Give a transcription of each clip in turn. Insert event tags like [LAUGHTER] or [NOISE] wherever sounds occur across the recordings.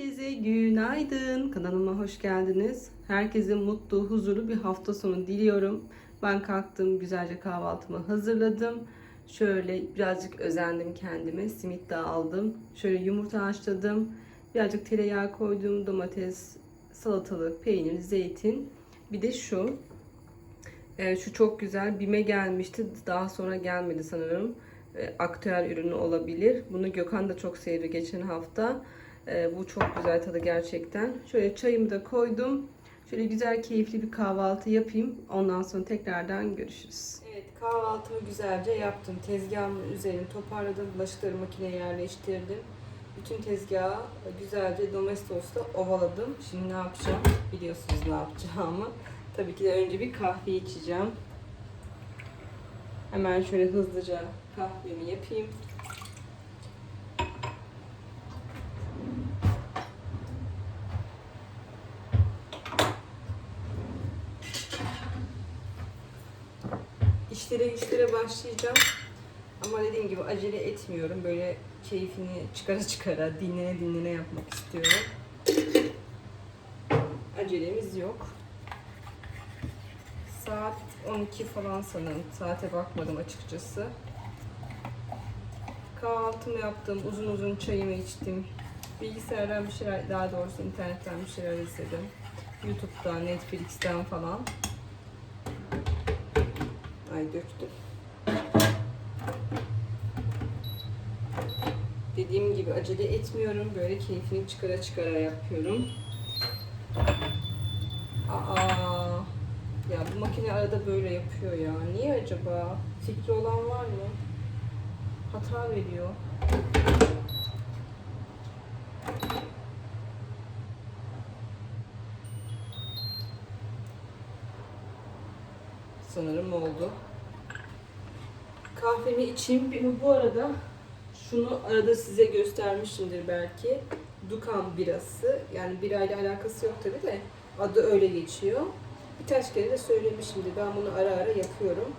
Herkese günaydın. Kanalıma hoş geldiniz. Herkese mutlu, huzurlu bir hafta sonu diliyorum. Ben kalktım, güzelce kahvaltımı hazırladım. Şöyle birazcık özendim kendime. Simit de aldım. Şöyle yumurta haşladım. Birazcık tereyağı koydum. Domates, salatalık, peynir, zeytin. Bir de şu. Ee, şu çok güzel. Bime gelmişti. Daha sonra gelmedi sanırım. Ee, aktüel ürünü olabilir. Bunu Gökhan da çok sevdi geçen hafta. Ee, bu çok güzel tadı gerçekten. Şöyle çayımı da koydum. Şöyle güzel keyifli bir kahvaltı yapayım. Ondan sonra tekrardan görüşürüz. Evet kahvaltımı güzelce yaptım. Tezgahımın üzerini toparladım. Bulaşıkları makineye yerleştirdim. Bütün tezgahı güzelce domestosla ovaladım. Şimdi ne yapacağım? Biliyorsunuz ne yapacağımı. Tabii ki de önce bir kahve içeceğim. Hemen şöyle hızlıca kahvemi yapayım. İşlere güçlere başlayacağım. Ama dediğim gibi acele etmiyorum. Böyle keyfini çıkara çıkara, dinlene dinlene yapmak istiyorum. Acelemiz yok. Saat 12 falan sanırım. Saate bakmadım açıkçası. Kahvaltımı yaptım. Uzun uzun çayımı içtim. Bilgisayardan bir şeyler, daha doğrusu internetten bir şeyler izledim. YouTube'dan, Netflix'ten falan. Ay döktüm. Dediğim gibi acele etmiyorum. Böyle keyfini çıkara çıkara yapıyorum. Aa, ya bu makine arada böyle yapıyor ya. Niye acaba? Fikri olan var mı? Hata veriyor. Sanırım oldu. Kahvemi içeyim. Bir- Bu arada şunu arada size göstermişimdir belki. Dukan birası. Yani birayla alakası yok tabi de adı öyle geçiyor. Birkaç kere de söylemişimdir. Ben bunu ara ara yapıyorum.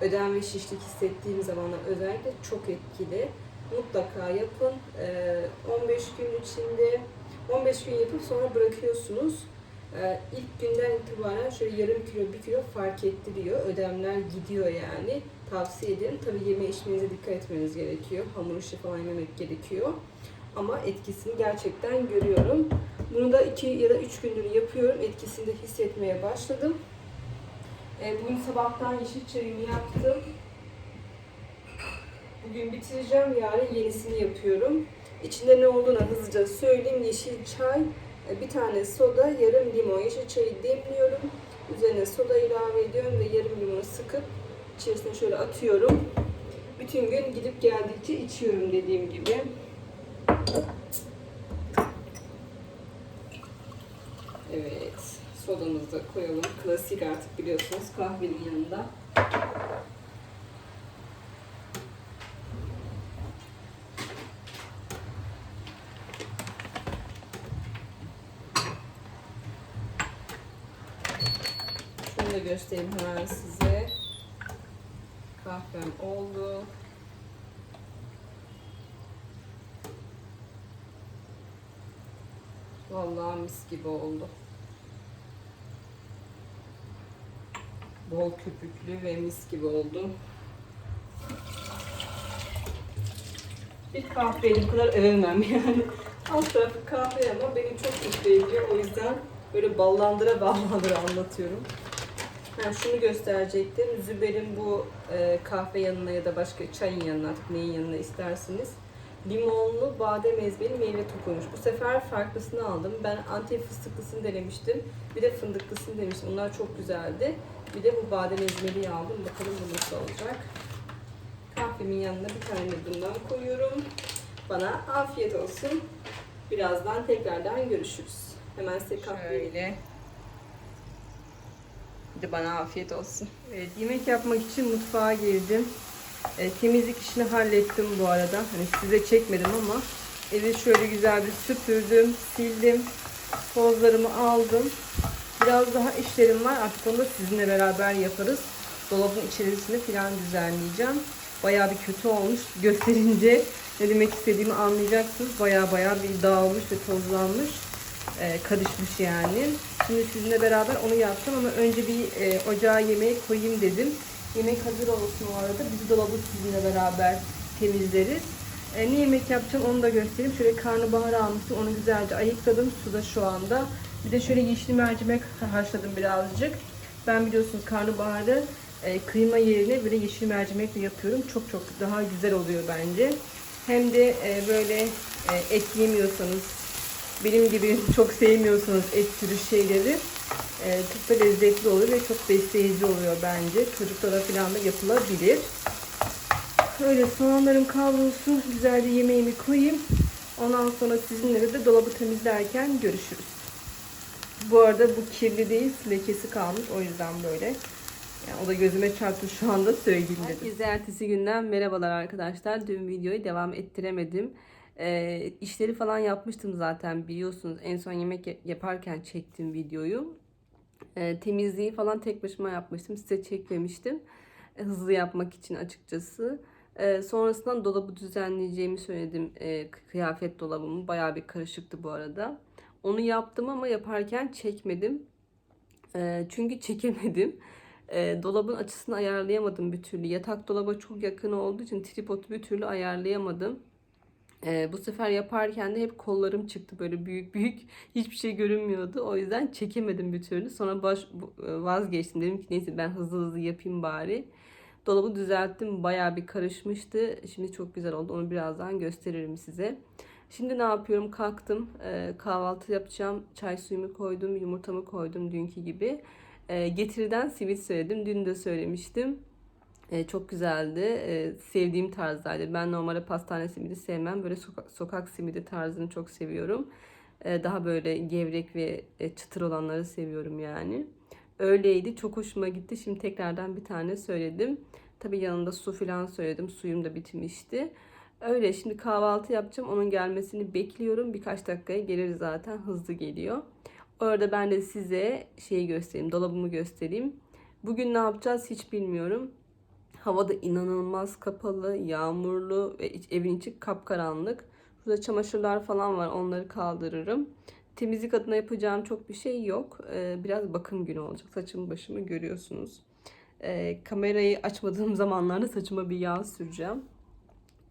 Ödem ve şişlik hissettiğim zamanlar özellikle çok etkili. Mutlaka yapın. Ee, 15 gün içinde 15 gün yapıp sonra bırakıyorsunuz. Ee, ilk günden itibaren şöyle yarım kilo, bir kilo fark ettiriyor. Ödemler gidiyor yani. Tavsiye ederim. Tabii yeme içmenize dikkat etmeniz gerekiyor. Hamur işi falan yememek gerekiyor. Ama etkisini gerçekten görüyorum. Bunu da 2 ya da 3 gündür yapıyorum. Etkisini de hissetmeye başladım. Ee, bugün sabahtan yeşil çayımı yaptım. Bugün bitireceğim. Yarın yenisini yapıyorum. İçinde ne olduğunu hızlıca söyleyeyim. Yeşil çay, e, bir tane soda, yarım limon. Yeşil çayı demliyorum. Üzerine soda ilave ediyorum ve yarım limonu sıkıp içerisine şöyle atıyorum. Bütün gün gidip geldikçe içiyorum dediğim gibi. Evet, sodamızı da koyalım. Klasik artık biliyorsunuz kahvenin yanında. Şunu da göstereyim hemen size. Kahvem oldu. Vallahi mis gibi oldu. Bol köpüklü ve mis gibi oldu. Bir kahveyi bu kadar övemem yani. Alt tarafı kahve ama beni çok mutlu ediyor. O yüzden böyle ballandıra ballandıra anlatıyorum. Ha, şunu gösterecektim. Züber'in bu e, kahve yanına ya da başka çayın yanına artık neyin yanına isterseniz limonlu badem ezmeli meyve topuymuş. Bu sefer farklısını aldım. Ben antep fıstıklısını denemiştim. Bir de fındıklısını denemiştim. Onlar çok güzeldi. Bir de bu badem ezmeliyi aldım. Bakalım bu nasıl olacak. Kahvemin yanına bir tane bundan koyuyorum. Bana afiyet olsun. Birazdan tekrardan görüşürüz. Hemen size kahveyi Şöyle. De bana afiyet olsun. Evet, yemek yapmak için mutfağa girdim. E, temizlik işini hallettim bu arada. Hani size çekmedim ama evi şöyle güzel bir süpürdüm, sildim. Tozlarımı aldım. Biraz daha işlerim var. Artık onu da sizinle beraber yaparız. Dolabın içerisini falan düzenleyeceğim. bayağı bir kötü olmuş. [LAUGHS] Gösterince ne demek istediğimi anlayacaksınız. Bayağı bayağı bir dağılmış ve tozlanmış. Ee, karışmış yani. Şimdi sizinle beraber onu yaptım ama önce bir e, ocağa yemeği koyayım dedim. Yemek hazır olsun o arada. Biz dolabı sizinle beraber temizleriz. E, ne yemek yapacağım onu da göstereyim. Şöyle karnabahar almıştım. Onu güzelce ayıkladım. Suda şu anda. Bir de şöyle yeşil mercimek haşladım birazcık. Ben biliyorsunuz karnabaharı e, kıyma yerine böyle yeşil mercimekle yapıyorum. Çok çok daha güzel oluyor bence. Hem de e, böyle e, et yemiyorsanız, benim gibi çok sevmiyorsanız et türü şeyleri e, çok da lezzetli olur ve çok besleyici oluyor bence. Çocuklara falan da yapılabilir. Öyle soğanlarım kavrulsun. Güzelce yemeğimi koyayım. Ondan sonra sizinle de dolabı temizlerken görüşürüz. Bu arada bu kirli değil, lekesi kalmış. O yüzden böyle. Yani o da gözüme çarptı şu anda söyleyeyim dedim. Herkese ertesi günden merhabalar arkadaşlar. Dün videoyu devam ettiremedim. Ee, işleri falan yapmıştım zaten biliyorsunuz. En son yemek ya- yaparken çektim videoyu. Ee, temizliği falan tek başıma yapmıştım. Size çekmemiştim. Ee, hızlı yapmak için açıkçası. Ee, sonrasında dolabı düzenleyeceğimi söyledim. Ee, kıyafet dolabımı. Bayağı bir karışıktı bu arada. Onu yaptım ama yaparken çekmedim. Ee, çünkü çekemedim. Ee, dolabın açısını ayarlayamadım bir türlü. Yatak dolaba çok yakın olduğu için tripodu bir türlü ayarlayamadım. Ee, bu sefer yaparken de hep kollarım çıktı böyle büyük büyük. [LAUGHS] Hiçbir şey görünmüyordu. O yüzden çekemedim bir türlü. Sonra baş, e, vazgeçtim. Dedim ki neyse ben hızlı hızlı yapayım bari. Dolabı düzelttim. Bayağı bir karışmıştı. Şimdi çok güzel oldu. Onu birazdan gösteririm size. Şimdi ne yapıyorum? Kalktım. Ee, kahvaltı yapacağım. Çay suyumu koydum. Yumurtamı koydum dünkü gibi. Ee, getiriden simit söyledim. Dün de söylemiştim. Ee, çok güzeldi. Ee, sevdiğim tarzdaydı. Ben normalde pastane simidi sevmem. Böyle sokak, sokak simidi tarzını çok seviyorum. Ee, daha böyle gevrek ve e, çıtır olanları seviyorum yani. Öyleydi. Çok hoşuma gitti. Şimdi tekrardan bir tane söyledim. Tabii yanında su falan söyledim. Suyum da bitmişti. Öyle şimdi kahvaltı yapacağım. Onun gelmesini bekliyorum. Birkaç dakikaya gelir zaten. Hızlı geliyor. O arada ben de size şeyi göstereyim. Dolabımı göstereyim. Bugün ne yapacağız hiç bilmiyorum. Hava da inanılmaz kapalı, yağmurlu ve iç- evin içi kapkaranlık. Burada çamaşırlar falan var. Onları kaldırırım. Temizlik adına yapacağım çok bir şey yok. Ee, biraz bakım günü olacak. Saçımı başımı görüyorsunuz. Ee, kamerayı açmadığım [LAUGHS] zamanlarda saçıma bir yağ süreceğim.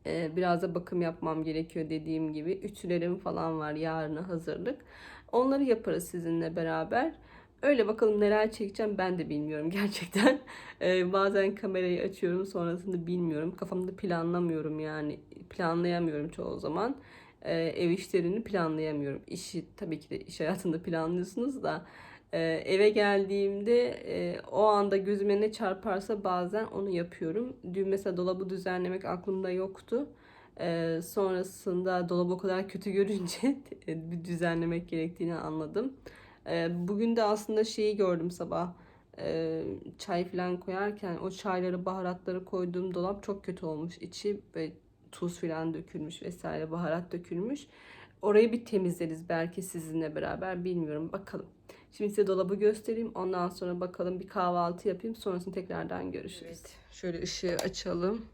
Ee, biraz da bakım yapmam gerekiyor dediğim gibi. Ütülerim falan var yarına hazırlık. Onları yaparız sizinle beraber. Öyle bakalım neler çekeceğim ben de bilmiyorum [LAUGHS] gerçekten. Ee, bazen kamerayı açıyorum sonrasında bilmiyorum. Kafamda planlamıyorum yani. Planlayamıyorum çoğu zaman. Ee, ev işlerini planlayamıyorum. İşi tabii ki de iş hayatında planlıyorsunuz da. e, eve geldiğimde e, o anda gözüme ne çarparsa bazen onu yapıyorum. Dün mesela dolabı düzenlemek aklımda yoktu. Ee, sonrasında dolabı o kadar kötü görünce [LAUGHS] bir düzenlemek gerektiğini anladım. Ee, bugün de aslında şeyi gördüm sabah. Ee, çay falan koyarken o çayları, baharatları koyduğum dolap çok kötü olmuş. İçi ve tuz falan dökülmüş vesaire, baharat dökülmüş. Orayı bir temizleriz belki sizinle beraber bilmiyorum bakalım. Şimdi size dolabı göstereyim. Ondan sonra bakalım bir kahvaltı yapayım. Sonrasında tekrardan görüşürüz. şöyle ışığı açalım.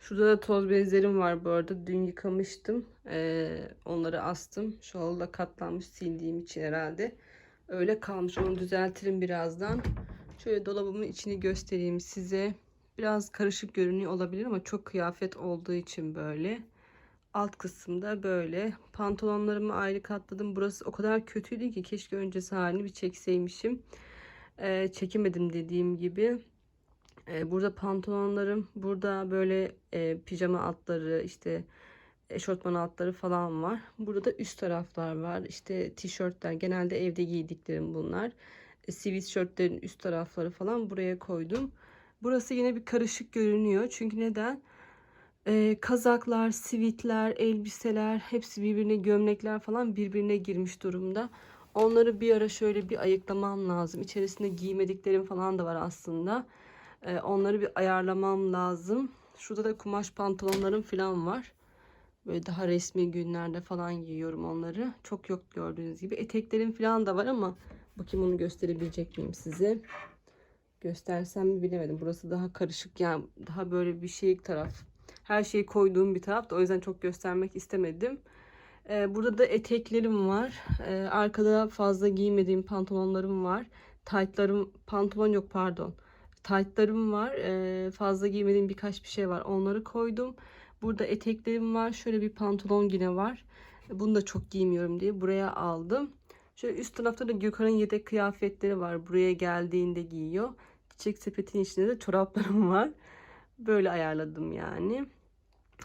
Şurada da toz bezlerim var bu arada. Dün yıkamıştım. Ee, onları astım. Şu halı da katlanmış sildiğim için herhalde. Öyle kalmış. Onu düzeltirim birazdan. Şöyle dolabımın içini göstereyim size. Biraz karışık görünüyor olabilir ama çok kıyafet olduğu için böyle. Alt kısımda böyle. Pantolonlarımı ayrı katladım. Burası o kadar kötüydü ki keşke öncesi halini bir çekseymişim. Ee, çekemedim dediğim gibi. Ee, burada pantolonlarım, burada böyle e, pijama altları, işte eşortman altları falan var. Burada da üst taraflar var. İşte tişörtler, genelde evde giydiklerim bunlar. E, sweatshirtlerin üst tarafları falan buraya koydum. Burası yine bir karışık görünüyor. Çünkü neden? Ee, kazaklar, sivitler, elbiseler, hepsi birbirine, gömlekler falan birbirine girmiş durumda. Onları bir ara şöyle bir ayıklamam lazım. İçerisinde giymediklerim falan da var aslında. Ee, onları bir ayarlamam lazım. Şurada da kumaş pantolonlarım falan var. Böyle daha resmi günlerde falan giyiyorum onları. Çok yok gördüğünüz gibi. Eteklerim falan da var ama bakayım onu gösterebilecek miyim size. Göstersem mi bilemedim. Burası daha karışık yani daha böyle bir şey taraf. Her şeyi koyduğum bir taraf da o yüzden çok göstermek istemedim. Ee, burada da eteklerim var. Ee, arkada fazla giymediğim pantolonlarım var. Taytlarım, pantolon yok pardon. Taytlarım var. Ee, fazla giymediğim birkaç bir şey var. Onları koydum. Burada eteklerim var. Şöyle bir pantolon yine var. Bunu da çok giymiyorum diye buraya aldım. Şöyle üst tarafta da Gökhan'ın yedek kıyafetleri var. Buraya geldiğinde giyiyor. Çiçek sepetin içinde de çoraplarım [LAUGHS] var. Böyle ayarladım yani.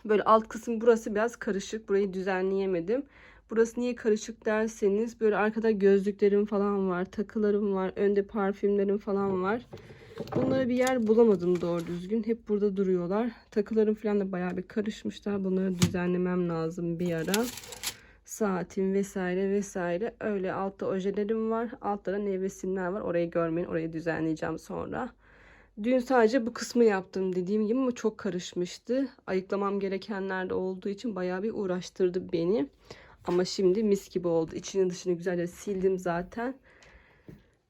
Böyle alt kısım burası biraz karışık. Burayı düzenleyemedim. Burası niye karışık derseniz böyle arkada gözlüklerim falan var. Takılarım var. Önde parfümlerim falan var. Bunlara bir yer bulamadım doğru düzgün. Hep burada duruyorlar. Takılarım falan da bayağı bir karışmışlar. Bunları düzenlemem lazım bir ara. Saatim vesaire vesaire. Öyle altta ojelerim var. Altta da nevresimler var. Orayı görmeyin. Orayı düzenleyeceğim sonra. Dün sadece bu kısmı yaptım dediğim gibi ama çok karışmıştı. Ayıklamam gerekenler de olduğu için bayağı bir uğraştırdı beni. Ama şimdi mis gibi oldu. İçini dışını güzelce sildim zaten.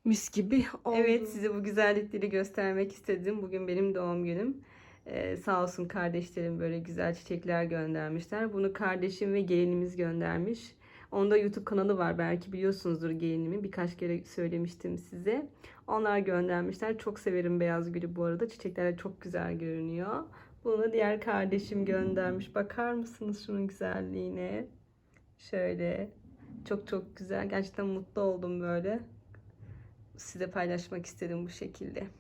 Mis gibi oldu. Evet size bu güzellikleri göstermek istedim. Bugün benim doğum günüm. Ee, sağ olsun kardeşlerim böyle güzel çiçekler göndermişler. Bunu kardeşim ve gelinimiz göndermiş. Onda YouTube kanalı var. Belki biliyorsunuzdur gelinimi. Birkaç kere söylemiştim size. Onlar göndermişler. Çok severim beyaz gülü bu arada. Çiçekler çok güzel görünüyor. Bunu da diğer kardeşim göndermiş. Bakar mısınız şunun güzelliğine? Şöyle. Çok çok güzel. Gerçekten mutlu oldum böyle. Size paylaşmak istedim bu şekilde.